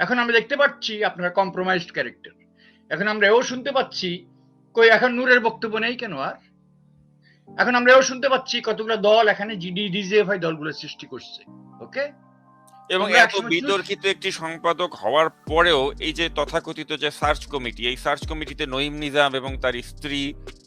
এখন আমরা দেখতে পাচ্ছি আপনারা কম্প্রোমাইজড ক্যারেক্টার এখন আমরা এও শুনতে পাচ্ছি কই এখন নূরের বক্তব্য নেই কেন আর? এখন আমরা এও শুনতে পাচ্ছি কতগুলো দল এখানে জিডি ডিজিএফআই দলগুলো সৃষ্টি করছে ওকে এবং এত বিতর্কিত একটি সম্পাদক হওয়ার পরেও এই যে তথাকথিত যে সার্চ কমিটি এই সার্চ কমিটিতে নঈম নিজাম এবং তার স্ত্রী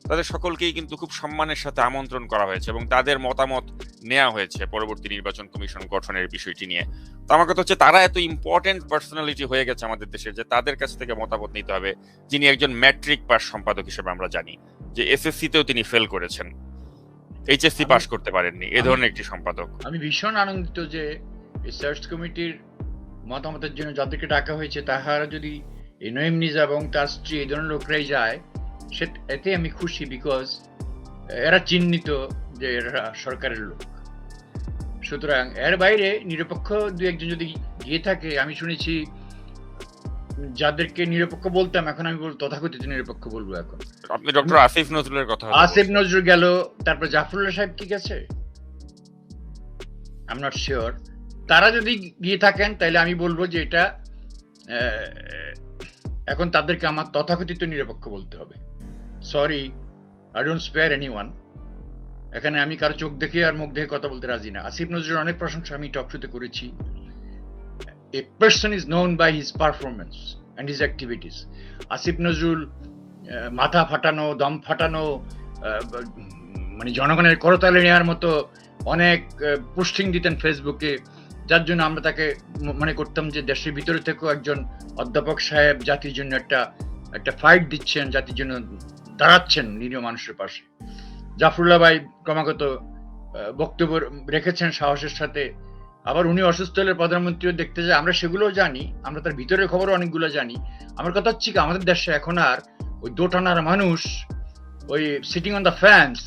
তাদের সকলকেই কিন্তু খুব সম্মানের সাথে আমন্ত্রণ করা হয়েছে এবং তাদের মতামত নেওয়া হয়েছে পরবর্তী নির্বাচন কমিশন গঠনের বিষয়টি নিয়ে। তো আমার কথা হচ্ছে তারা এত ইম্পর্টেন্ট পার্সোনালিটি হয়ে গেছে আমাদের দেশে যে তাদের কাছ থেকে মতামত নিতে হবে যিনি একজন ম্যাট্রিক পাস সম্পাদক হিসেবে আমরা জানি যে এসএসসি তেও তিনি ফেল করেছেন। এইচএসসি পাস করতে পারেননি এ ধরনের একটি সম্পাদক। আমি ভীষণ আনন্দিত যে সার্চ কমিটির মতামতের জন্য যাদেরকে ডাকা হয়েছে তাহারা যদি এই নঈম নিজা এবং তার স্ত্রী এই ধরনের লোকরাই যায় সে এতে আমি খুশি বিকজ এরা চিহ্নিত যে এরা সরকারের লোক। সুতরাং এর বাইরে নিরপেক্ষ দু একজন যদি গিয়ে থাকে আমি শুনেছি যাদেরকে নিরপেক্ষ বলতাম এখন আমি বল তথাকথিত নিরপেক্ষ বলব এখন। আপনি ডক্টর আসিফ নজরুলের কথা আসিফ নজরুল গেল তারপর জাফরুল্লাহ সাহেব কি গেছে? আই এম নট শিওর তারা যদি গিয়ে থাকেন তাহলে আমি বলব যে এটা আহ, এখন তাদেরকে আমার তথাকথিত নিরপেক্ষ বলতে হবে। Sorry I don't spare anyone এখানে আমি কারও চোখ দেখে আর মুখ দেখে কথা বলতে রাজি না। আসিফ নজরুল অনেক প্রশংসা আমি টক শোতে করেছি। A person is known by his performance and his activities Asif Nazrul মাথা ফাটানো, দম ফাটানো মানে জনগণের করতালে নেওয়ার মতো অনেক পোস্টিং দিতেন ফেসবুকে যার জন্য আমরা তাকে মনে করতাম যে দেশের ভিতরে থেকেও একজন অধ্যাপক সাহেব জাতির জন্য একটা একটা ফাইট দিচ্ছেন, জাতির জন্য দাঁড়াচ্ছেন নিরীহ মানুষের পাশে। জাফরুল্লাহ ভাই ক্রমাগত বক্তব্য রেখেছেন সাহসের সাথে। আবার উনি অসুস্থ হলে প্রধানমন্ত্রীও দেখতে যায়। আমরা সেগুলোও জানি। আমরা তার ভিতরের খবরও অনেকগুলো জানি। আমার কথা হচ্ছে কি, আমাদের দেশে এখন আর ওই দোটানার মানুষ, ওই সিটিং অন দ্য ফ্যান্স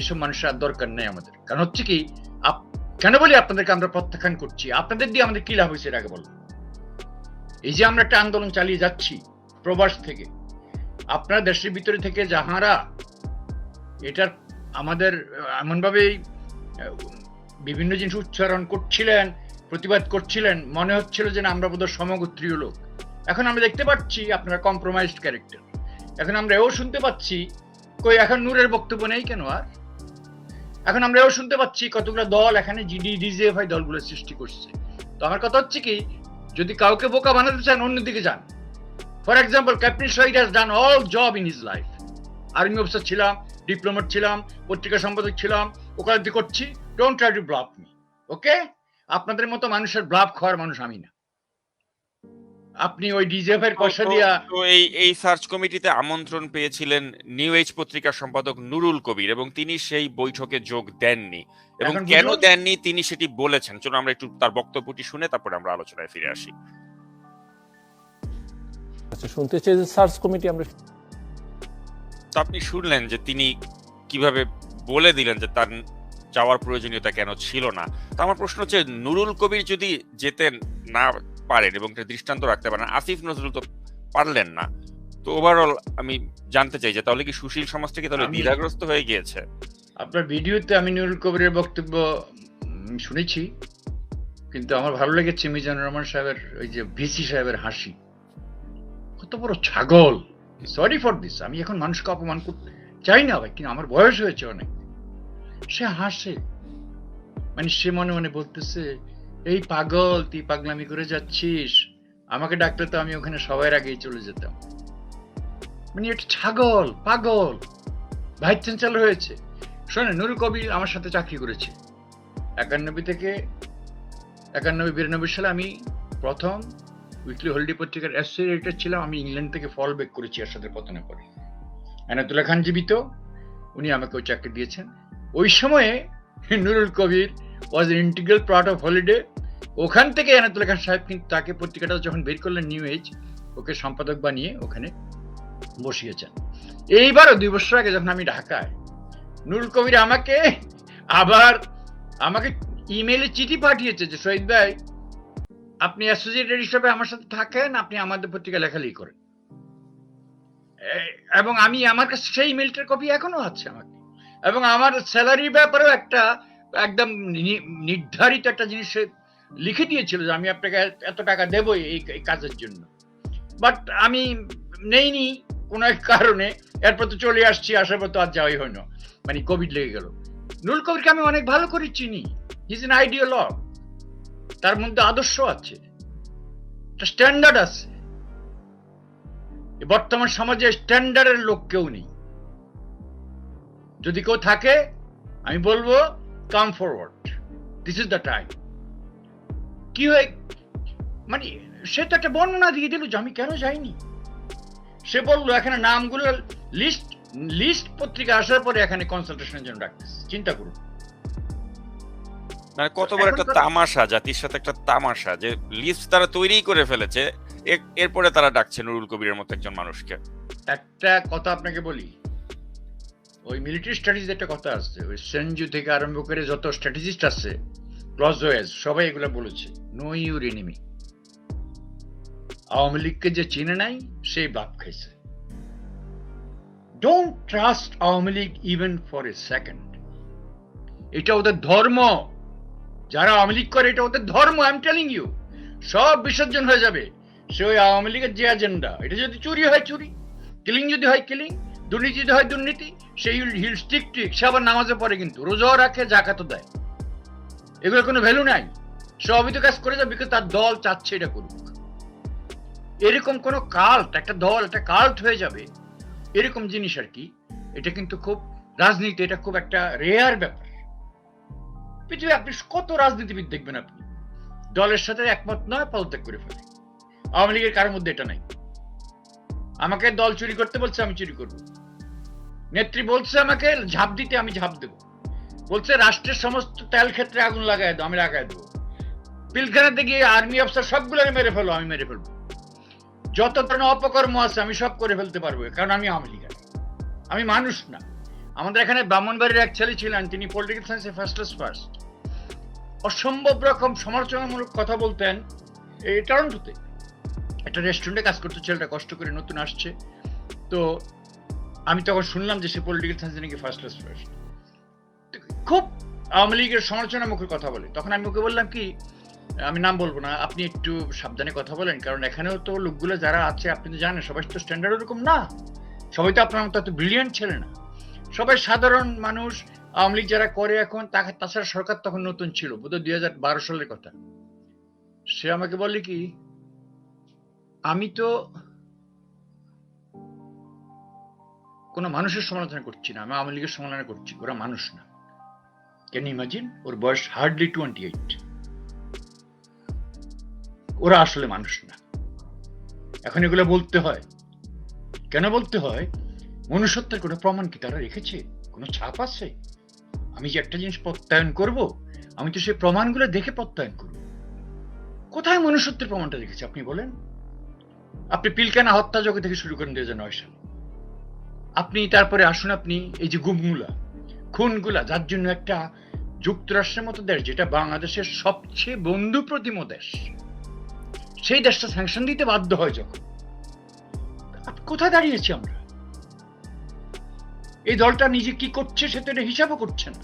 এসব মানুষের আর দরকার নেই আমাদের। কারণ হচ্ছে কি কেন বলি আপনাদেরকে আমরা প্রত্যাখ্যান করছি? আপনাদের দিয়ে আমাদের কি লাভ হয়েছে এর আগে বলো? এই যে আমরা একটা আন্দোলন চালিয়ে যাচ্ছি, প্রবাস থেকে। আপনারা দেশের ভিতরে থেকে যাহারা এটার আমাদের, এমনভাবেই, বিভিন্ন জিনিস উচ্চারণ করছিলেন, প্রতিবাদ করছিলেন, মনে হচ্ছিল যে আমরা বোধহয় সমগোত্রীয় লোক। এখন আমরা দেখতে পাচ্ছি আপনারা কম্প্রোমাইজড ক্যারেক্টার এখন আমরা এও শুনতে পাচ্ছি, কই এখন নূরের বক্তব্য নেই কেন আর? এখন আমরা এও শুনতে পাচ্ছি কতগুলো দল এখানে জিডি ডিজিএফআই দলগুলো সৃষ্টি করছে। তো আমার কথা হচ্ছে কি, যদি কাউকে বোকা বানাতে চান, অন্যদিকে যান। For example captain Shahid has done all job in his life army officer ছিলাম ডিপ্লোমেট ছিলাম পত্রিকা সম্পাদক ছিলাম ওকালতি করছি। Don't try to bluff me okay আপনাদের মতো মানুষের ব্লাফ খাওয়ার মানুষ আমি না। আপনি ওই ডিজিএফ এর পয়সা দিয়া তো এই এই সার্চ কমিটিতে আমন্ত্রণ পেয়েছিলেন নিউ এজ পত্রিকার সম্পাদক নুরুল কবির এবং তিনি সেই বৈঠকে যোগ দেননি। এবং কেন দেননি তিনি সেটি বলেছেন। চলুন আমরা একটু তার বক্তব্যটি শুনে তারপরে আমরা আলোচনায় ফিরে আসি। আচ্ছা শুনতে চাই যে সার্চ কমিটি আমরা তো আপনি শুনলেন যে তিনি কীভাবে বলে দিলেন যে তার যাওয়ার প্রয়োজনীয়তা কেন ছিল না? তো আমার প্রশ্ন হচ্ছে নুরুল কবির যদি যেতে না পারেন এবং একটা দৃষ্টান্ত রাখতে পারেন আসিফ নজরুল তো পারলেন না। তো ওভারঅল আমি জানতে চাই যে তাহলে কি সুশীল সমাজ থেকে তাহলে দ্বিধাগ্রস্ত হয়ে গিয়েছে? আপনার ভিডিওতে আমি নুরুল কবিরের বক্তব্য শুনেছি কিন্তু আমার ভালো লেগেছে মিজানুর রহমান সাহেবের ওই যে ভিসি সাহেবের হাসি। কত বড় ছাগল। সরি ফর দিস আমি এখন মানুষকে অপমান করতে চাই না ভাই, কিন্তু আমার বয়স হয়েছে অনেক। সে হাসে। মানে সে মনে মনে বলতেছে, এই পাগল, তুই পাগলামি করে যাচ্ছিস। আমাকে ডাকলে তো আমি ওখানে সবার আগেই চলে যেতাম। মানে এটা ছাগল, পাগল। ভাইস চ্যান্সেলর হয়েছে। শোনেন, নুরুল কবির আমার সাথে চাকরি করেছে। একানব্বই থেকে একানব্বই বিরানব্বই সালে আমি প্রথম উইকলি হলিডে পত্রিকার অ্যাসোসিয়েট এডিটর ছিলাম, আমি ইংল্যান্ড থেকে ফল ব্যাক করেছি এর সাথে পতনের পরে। এনাতুল্লাহ খান জীবিত, উনি আমাকে ওই চাকরি দিয়েছেন। ওই সময়ে Nurul Kabir was integral part of holiday ওখান থেকে এনাতুল্লাহ খান সাহেব কিন্তু তাকে পত্রিকাটা যখন বের করলেন নিউ এজ ওকে সম্পাদক বানিয়ে ওখানে বসিয়েছেন। এইবারও দুই বছর আগে যখন আমি ঢাকায়, নুরুল কবির আমাকে আবার, আমাকে ইমেইলে চিঠি পাঠিয়েছে যে শহীদ ভাই আপনি অ্যাসোসিয়েটেড হিসেবে আমার সাথে থাকেন, আপনি আমাদের পত্রিকা লেখালেখি করেন। এবং আমি আমার কাছে সেই ইমেলটার কপি এখনও আছে আমাকে। এবং আমার স্যালারির ব্যাপারেও একটা একদম নির্ধারিত একটা জিনিস লিখে দিয়েছিল যে আমি আপনাকে এত টাকা দেবো এই কাজের জন্য। বাট আমি নেইনি কোনো এক কারণে। এরপর তো চলে আসছি, আসার পর তো আর যাওয়াই হয় না। মানে কোভিড লেগে গেল। নুল কবিরকে আমি অনেক ভালো করে চিনি। হিজ এন আইডিয়ালগ তার মধ্যে আদর্শ আছে স্ট্যান্ডার্ড আছে। বর্তমান সমাজে স্ট্যান্ডার্ডের লোক কেউ নেই। যদি কেউ থাকে, আমি বলব come forward this is the time কি হয় মানে সে তো একটা বর্ণনা দিয়ে দিল যে আমি কেন যাইনি। সে বলল, এখানে নামগুলো লিস্ট লিস্ট পত্রিকা আসার পরে এখানে কনসালটেশনের জন্য ডাকতেছে। চিন্তা করুন। মানে কত বড় একটা তামাশা জাতির সাথে একটা তামাশা যে লিস্ট তারা তৈরি করে ফেলেছে এরপরে তারা ডাকছে নুরুল কবিরের মতো একজন মানুষকে। একটা কথা আপনাকে বলি। ওই মিলিটারি একটা কথা আছে ওই সেনজু থেকে আরম্ভ করে যত স্ট্র্যাটেজিস্ট আছে ক্লজওয়েজ সবাই এগুলো বলেছে নো ইউর এনিমি আওয়ামী লীগকে যে চিনে নাই সেই বাপ খাইছে। Don't trust Awami League even for a second এটা ওদের ধর্ম। যারা আওয়ামী লীগ করে, এটা ওদের ধর্ম আই এম টেলিং ইউ সব বিসর্জন হয়ে যাবে। সে ওই আওয়ামী লীগের যে এজেন্ডা এটা যদি চুরি হয়, চুরি। কিলিং যদি হয়, কিলিং। দুর্নীতি যদি হয়, দুর্নীতি। সেই হিল স্টিক টিক। সে আবার নামাজে পড়ে কিন্তু। রোজাও রাখে জাকাতও দেয়। এগুলো কোনো ভ্যালু নাই। সে অবৈধ কাজ করে যাবে বিকজ তার দল চাচ্ছে এটা করুক। এরকম কোন কাল্ট একটা দল, একটা কাল্ট হয়ে যাবে। এরকম জিনিস আর কি। এটা কিন্তু খুব রাজনীতি, এটা খুব একটা রেয়ার ব্যাপার। পৃথিবী আপনি কত রাজনীতিবিদ দেখবেন আপনি? দলের সাথে একমত নয়, পদত্যাগ করে ফেলে আওয়ামী লীগের কারোর মধ্যে এটা নাই। আমাকে দল চুরি করতে বলছে, আমি চুরি করব। নেত্রী বলছে আমাকে, ঝাঁপ দিতে আমি ঝাঁপ দেব। বলছে, রাষ্ট্রের সমস্ত তেল ক্ষেত্রে আগুন লাগাই দেবো আমি লাগাই দেবো। পিলখানাতে গিয়ে আর্মি অফিসার সবগুলো আমি মেরে ফেলো আমি মেরে ফেলব। যত ধরনের অপকর্ম আছে, আমি সব করে ফেলতে পারব, কারণ আমি আওয়ামী লীগের আমি মানুষ না। আমাদের এখানে ব্রাহ্মণবাড়ির এক ছেলে ছিলেন, তিনি পলিটিক্যাল সায়েন্সে ফার্স্ট ফার্স্ট অসম্ভব রকম সমালোচনামূলক কথা বলতেন এই টরন্টোতে। একটা রেস্টুরেন্টে কাজ করতে, ছেলেটা কষ্ট করে নতুন আসছে। তো আমি তখন শুনলাম যে সে পলিটিক্যাল সায়েন্সে নাকি ফার্স্ট ক্লাস ফার্স্ট খুব আওয়ামী লীগের সমালোচনামুখী কথা বলে। তখন আমি ওকে বললাম কি, আমি নাম বলব না, আপনি একটু সাবধানে কথা বলেন, কারণ এখানেও তো লোকগুলো যারা আছে, আপনি তো জানেন, সবাই তো স্ট্যান্ডার্ড ওরকম না। সবাই তো আপনার মতো এত ব্রিলিয়ান্ট ছেলে না। সবাই সাধারণ মানুষ আওয়ামী লীগ যারা করে এখন, তাকে তাছাড়া সরকার তখন নতুন ছিল, বোধহয় দুই হাজার সালের কথা। সে আমাকে বলে কি, আমি তো কোনো মানুষের সমালোচনা করছি না, আমি আওয়ামী লীগের সমালোচনা করছি, ওরা মানুষ না। ক্যান ইমাজিন ওর বয়স হার্ডলি টোয়েন্টি এইট ওরা আসলে মানুষ না। এখন এগুলো বলতে হয়। কেন বলতে হয়? মনুষ্যত্বের কোনো প্রমাণ কি তারা রেখেছে? কোনো ছাপ আছে? আমি যে একটা জিনিস প্রত্যায়ন করব, আমি তো সেই প্রমাণগুলো দেখে প্রত্যায়ন করব। কোথায় মনুষ্যত্বের প্রমাণটা রেখেছে আপনি বলেন? আপনি পিলকানা হত্যা জগৎ থেকে শুরু করেন দুই হাজার নয় সালে। আপনি তারপরে আসুন আপনি এই যে গুমগুলা, খুনগুলা, যার জন্য একটা যুক্তরাষ্ট্রের মতো দেশ, যেটা বাংলাদেশের সবচেয়ে বন্ধু প্রতিম দেশ, সেই দেশটা স্যাংশন দিতে বাধ্য হয় যখন। কোথায় দাঁড়িয়েছি আমরা? এই দলটা নিজে কি করছে সেটা হিসাবও করছে না।